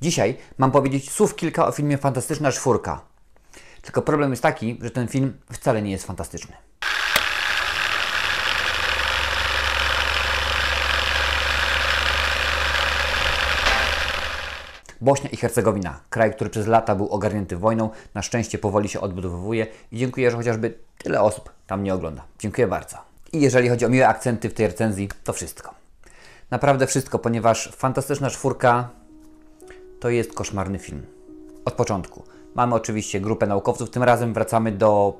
Dzisiaj mam powiedzieć słów kilka o filmie Fantastyczna Czwórka. Tylko problem jest taki, że ten film wcale nie jest fantastyczny. Bośnia i Hercegowina, kraj, który przez lata był ogarnięty wojną, na szczęście powoli się odbudowuje i dziękuję, że chociażby tyle osób tam nie ogląda. Dziękuję bardzo. I jeżeli chodzi o miłe akcenty w tej recenzji, to wszystko. Naprawdę wszystko, ponieważ Fantastyczna Czwórka to jest koszmarny film. Od początku. Mamy oczywiście grupę naukowców, tym razem wracamy do,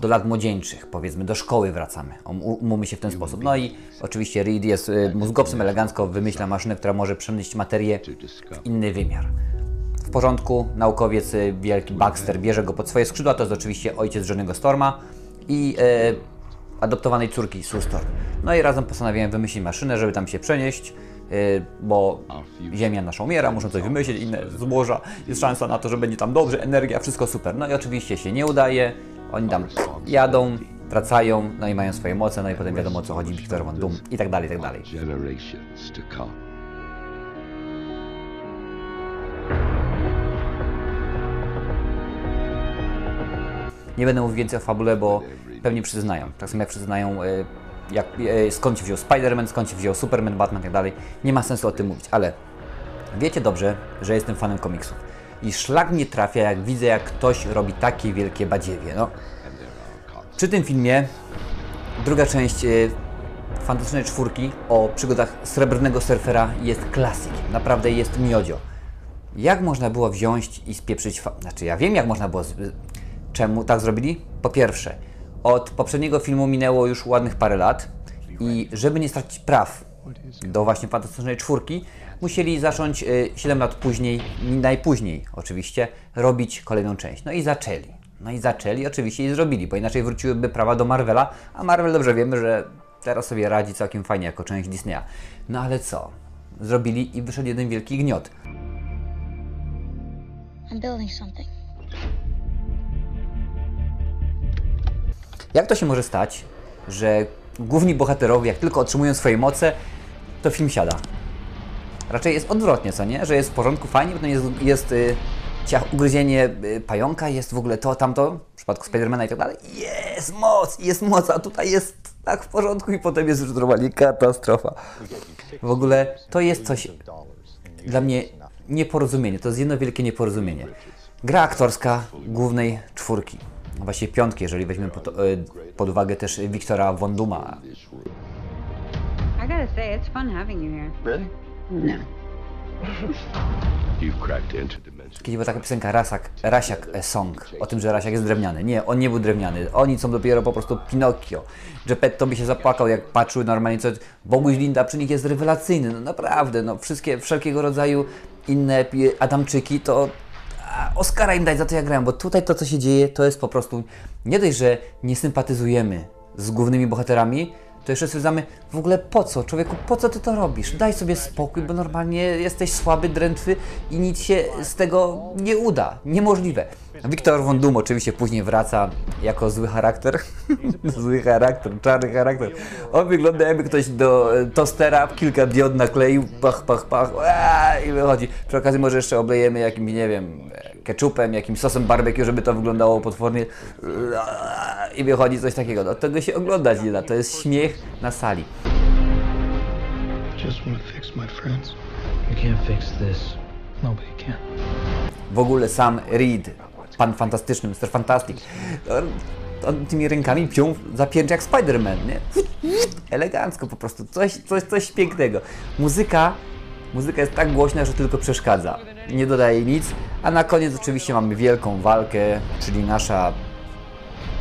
do lat młodzieńczych, powiedzmy, do szkoły wracamy. Um- Umówmy się w ten sposób. No i oczywiście Reed jest y, mózgowcem, elegancko wymyśla maszynę, która może przenieść materię w inny wymiar. W porządku, naukowiec y, wielki Baxter bierze go pod swoje skrzydła, to jest oczywiście ojciec Johnny'ego Storma i e, adoptowanej córki Sue Storm. No i razem postanawiają wymyślić maszynę, żeby tam się przenieść, bo Ziemia nasza umiera, muszą coś wymyślić, inne złoża, jest szansa na to, że będzie tam dobrze, energia, wszystko super. No i oczywiście się nie udaje, oni tam jadą, wracają, no i mają swoje moce, no i potem wiadomo o co chodzi, Victor Von Doom i tak dalej, i tak dalej. Nie będę mówił więcej o fabule, bo pewnie przyznają. Tak samo jak przyznają, jak, e, skąd się wziął Spider-Man, skąd się wziął Superman, Batman i tak dalej. Nie ma sensu o tym mówić, ale wiecie dobrze, że jestem fanem komiksów. I szlak mnie trafia, jak widzę, jak ktoś robi takie wielkie badziewie. No. Przy tym filmie druga część e, Fantastycznej Czwórki o przygodach srebrnego surfera jest klasykiem. Naprawdę jest miodzio. Jak można było wziąć i spieprzyć... Znaczy, ja wiem, jak można było... Czemu tak zrobili? Po pierwsze, od poprzedniego filmu minęło już ładnych parę lat i żeby nie stracić praw do właśnie Fantastycznej Czwórki, musieli zacząć y, 7 lat później, najpóźniej oczywiście, robić kolejną część. No i zaczęli. No i zaczęli oczywiście i zrobili, bo inaczej wróciłyby prawa do Marvela, a Marvel dobrze wiemy, że teraz sobie radzi całkiem fajnie jako część Disneya. No ale co? Zrobili i wyszedł jeden wielki gniot. I'm building something. Jak to się może stać, że główni bohaterowie, jak tylko otrzymują swoje moce, to film siada? Raczej jest odwrotnie, co nie? Że jest w porządku, fajnie, potem jest, jest y, ciach, ugryzienie y, pająka, jest w ogóle to, tamto, w przypadku Spidermana i tak dalej. Jest moc, jest moc, a tutaj jest tak w porządku i potem jest już normalnie katastrofa. W ogóle to jest coś dla mnie nieporozumienie, to jest jedno wielkie nieporozumienie. Gra aktorska głównej czwórki, no właśnie piątki, jeżeli weźmiemy pod, e, pod uwagę też Wiktora Von Duma. I gotta say, it's fun having you here. Really? No. Kiedyś była taka piosenka Rasak, Rasiak e, Song, o tym, że Rasiak jest drewniany. Nie, on nie był drewniany. Oni są dopiero po prostu Pinokio. Geppetto by się zapłakał, jak patrzył normalnie, co... Boguś Linda przy nich jest rewelacyjny. No naprawdę, no wszystkie, wszelkiego rodzaju inne Adamczyki, to Oscara im dać za to, jak grają, bo tutaj to, co się dzieje, to jest po prostu... Nie dość, że nie sympatyzujemy z głównymi bohaterami, to jeszcze stwierdzamy, w ogóle po co, człowieku, po co ty to robisz? Daj sobie spokój, bo normalnie jesteś słaby, drętwy i nic się z tego nie uda. Niemożliwe. Wiktor Von Doom oczywiście później wraca jako zły charakter. zły charakter, czarny charakter. On wygląda jakby ktoś do e, tostera kilka diod nakleił, pach, pach, pach aaa, i wychodzi. Przy okazji może jeszcze oblejemy jakimś, nie wiem, ketchupem, jakimś sosem barbecue, żeby to wyglądało potwornie i wychodzi coś takiego. No, tego się oglądać nie da, to jest śmiech na sali. W ogóle sam Reed, pan fantastyczny, Mr. Fantastic, on, tymi rękami pią zapierczy jak Spider-Man, nie? Elegancko po prostu, coś, coś, coś pięknego. Muzyka, muzyka jest tak głośna, że tylko przeszkadza. Nie dodaje nic, a na koniec oczywiście mamy wielką walkę, czyli nasza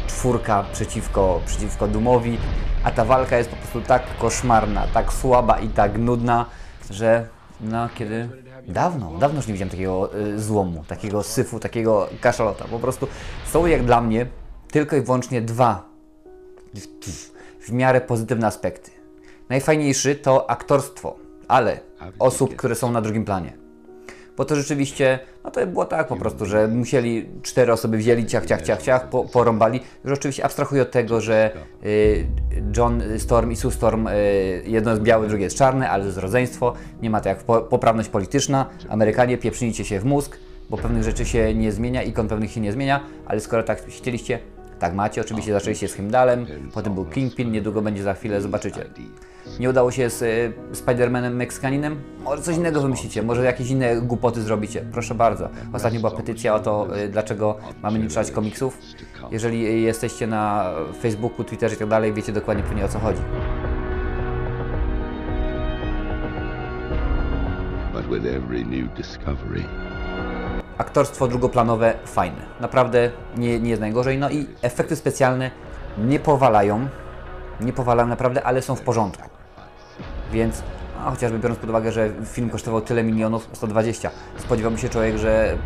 czwórka przeciwko, przeciwko Dumowi, a ta walka jest po prostu tak koszmarna, tak słaba i tak nudna, że no kiedy... Dawno, dawno już nie widziałem takiego y, złomu, takiego syfu, takiego kaszalota. Po prostu są jak dla mnie tylko i wyłącznie dwa w miarę pozytywne aspekty. Najfajniejszy to aktorstwo, ale osób, które są na drugim planie. Bo to rzeczywiście, no to było tak po prostu, że musieli cztery osoby wzięli, ciach, ciach, ciach, ciach, po, porąbali. Już oczywiście abstrahuję od tego, że y, John Storm i Sue Storm, y, jedno jest białe, drugie jest czarne, ale to jest rodzeństwo. Nie ma to jak po, poprawność polityczna. Amerykanie, pieprznijcie się w mózg, bo pewnych rzeczy się nie zmienia, ikon pewnych się nie zmienia, ale skoro tak chcieliście, tak macie. Oczywiście zaczęliście z Hymdalem, potem był Kingpin, niedługo będzie za chwilę, zobaczycie. Nie udało się z y, Spider-Manem Meksykaninem? Może coś innego wymyślicie, może jakieś inne głupoty zrobicie. Proszę bardzo. Ostatnio była petycja o to, y, dlaczego mamy nie czytać komiksów. Jeżeli jesteście na Facebooku, Twitterze i tak dalej, wiecie dokładnie pewnie o co chodzi. But with every new discovery, Aktorstwo drugoplanowe fajne. Naprawdę nie, nie jest najgorzej. No i efekty specjalne nie powalają. Nie powalają naprawdę, ale są w porządku. Więc a chociażby biorąc pod uwagę, że film kosztował tyle milionów, 120, spodziewałby się człowiek, że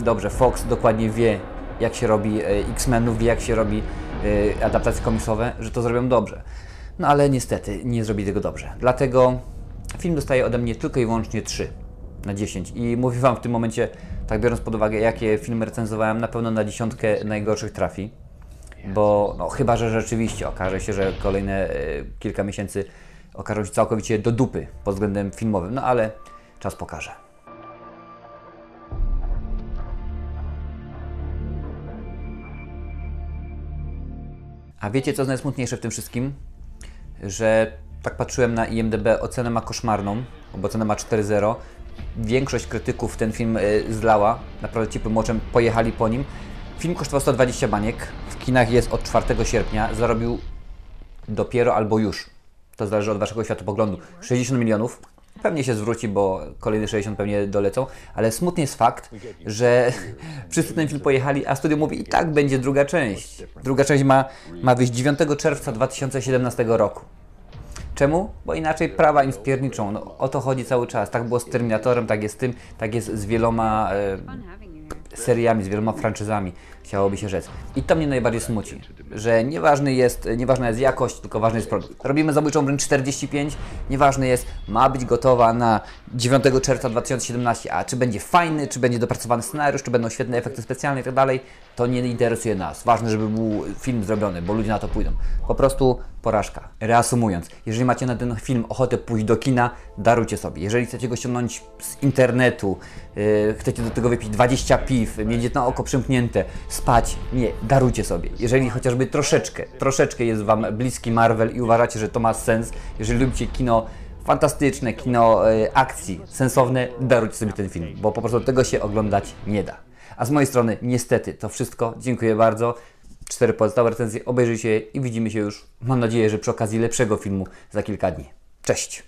dobrze, Fox dokładnie wie, jak się robi e, X-Menów, wie, jak się robi e, adaptacje komiksowe, że to zrobią dobrze. No ale niestety nie zrobi tego dobrze. Dlatego film dostaje ode mnie tylko i wyłącznie 3 na 10. I mówię Wam w tym momencie, tak biorąc pod uwagę, jakie filmy recenzowałem, na pewno na dziesiątkę najgorszych trafi. Bo no, chyba, że rzeczywiście okaże się, że kolejne e, kilka miesięcy okażą się całkowicie do dupy pod względem filmowym. No ale czas pokaże. A wiecie, co jest najsmutniejsze w tym wszystkim? Że tak patrzyłem na IMDB, ocenę ma koszmarną, bo ocenę ma 4.0. Większość krytyków ten film y, zlała, naprawdę ci moczem pojechali po nim. Film kosztował 120 baniek, w kinach jest od 4 sierpnia, zarobił dopiero albo już, to zależy od Waszego światopoglądu, 60 milionów. Pewnie się zwróci, bo kolejne 60 pewnie dolecą, ale smutny jest fakt, że wszyscy ten film pojechali, a studio mówi i tak będzie druga część. Druga część ma, ma wyjść 9 czerwca 2017 roku. Czemu? Bo inaczej prawa im spierniczą. No, o to chodzi cały czas. Tak było z Terminatorem, tak jest z tym, tak jest z wieloma e, Seriami, z wieloma franczyzami, chciałoby się rzec. I to mnie najbardziej smuci, że nieważny jest, nieważna jest jakość, tylko ważny jest produkt. Robimy zabójczą wręcz 45, nieważne jest, ma być gotowa na 9 czerwca 2017, a czy będzie fajny, czy będzie dopracowany scenariusz, czy będą świetne efekty specjalne i tak dalej, to nie interesuje nas. Ważne, żeby był film zrobiony, bo ludzie na to pójdą. Po prostu porażka. Reasumując, jeżeli macie na ten film ochotę pójść do kina, darujcie sobie. Jeżeli chcecie go ściągnąć z internetu, yy, chcecie do tego wypić 20 piw, mieć na oko przymknięte, spać, nie, darujcie sobie. Jeżeli chociażby troszeczkę, troszeczkę jest Wam bliski Marvel i uważacie, że to ma sens, jeżeli lubicie kino fantastyczne, kino yy, akcji, sensowne, darujcie sobie ten film, bo po prostu tego się oglądać nie da. A z mojej strony niestety to wszystko. Dziękuję bardzo. Cztery pozostałe recenzje obejrzyjcie i widzimy się już, mam nadzieję, że przy okazji lepszego filmu za kilka dni. Cześć!